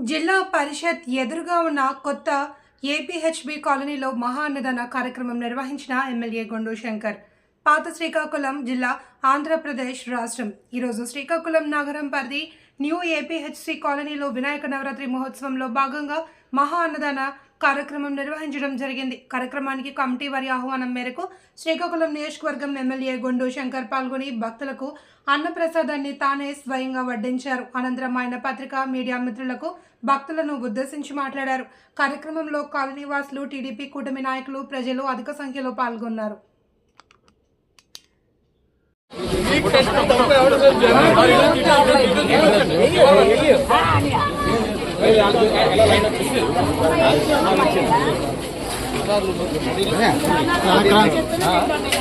జిల్లా పరిషత్ ఎదురుగా ఉన్న కొత్త ఏపీహెచ్బి కాలనీలో మహా అన్నదాన కార్యక్రమం నిర్వహించిన ఎమ్మెల్యే గొండు శంకర్. పాత శ్రీకాకుళం జిల్లా ఆంధ్రప్రదేశ్ రాష్ట్రం. ఈరోజు శ్రీకాకుళం నగరం పరిధి న్యూ ఏపీహెచ్సి కాలనీలో వినాయక నవరాత్రి మహోత్సవంలో భాగంగా మహా అన్నదాన కార్యక్రమం నిర్వహించడం జరిగింది. కార్యక్రమానికి కమిటీ వారి ఆహ్వానం మేరకు శ్రీకాకుళం నియోజకవర్గం ఎమ్మెల్యే గొండు శంకర్ పాల్గొని భక్తులకు అన్నప్రసాదాన్ని తానే స్వయంగా వడ్డించారు. అనంతరం ఆయన పత్రిక మీడియా మిత్రులకు భక్తులను ఉద్దేశించి మాట్లాడారు. కార్యక్రమంలో కాలనీవాసులు టీడీపీ కూటమి నాయకులు ప్రజలు అధిక సంఖ్యలో పాల్గొన్నారు.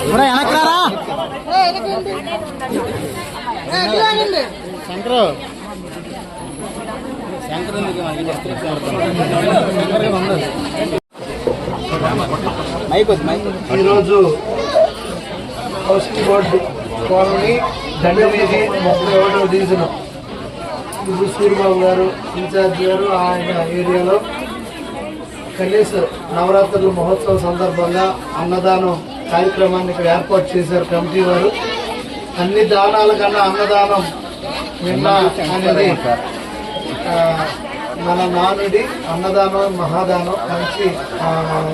ఎవరా వెనక్రారా శంకరు శంకర్ మైక్ వద్దు మైక్ ఈరోజు హౌసింగ్ బోర్డు కోలని దండ వేసి మొక్కలు ఒకటో తీసినాం ఇప్పుడు సూర్యబాబు గారు ఇన్ఛార్జ్ గారు ఆయన ఏరియాలో కనీస నవరాత్రుల మహోత్సవం సందర్భంగా అన్నదానం కార్యక్రమాన్ని ఇక్కడ ఏర్పాటు చేశారు కమిటీ వారు. అన్ని దానాల కన్నా అన్నదానం నిన్న అనేది మన నానుడి అన్నదానం మహాదానం మంచి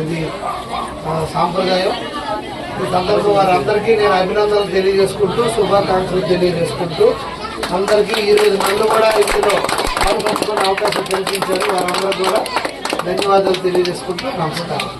ఇది సాంప్రదాయం. ఈ సందర్భం వారందరికీ నేను అభినందనలు తెలియజేసుకుంటూ శుభాకాంక్షలు తెలియజేసుకుంటూ అందరికీ ఈ రోజు నన్ను కూడా ఇందులో పాల్పంచుకునే అవకాశం కల్పించారు. వారందరూ కూడా ధన్యవాదాలు తెలియజేసుకుంటూ నమస్కారం.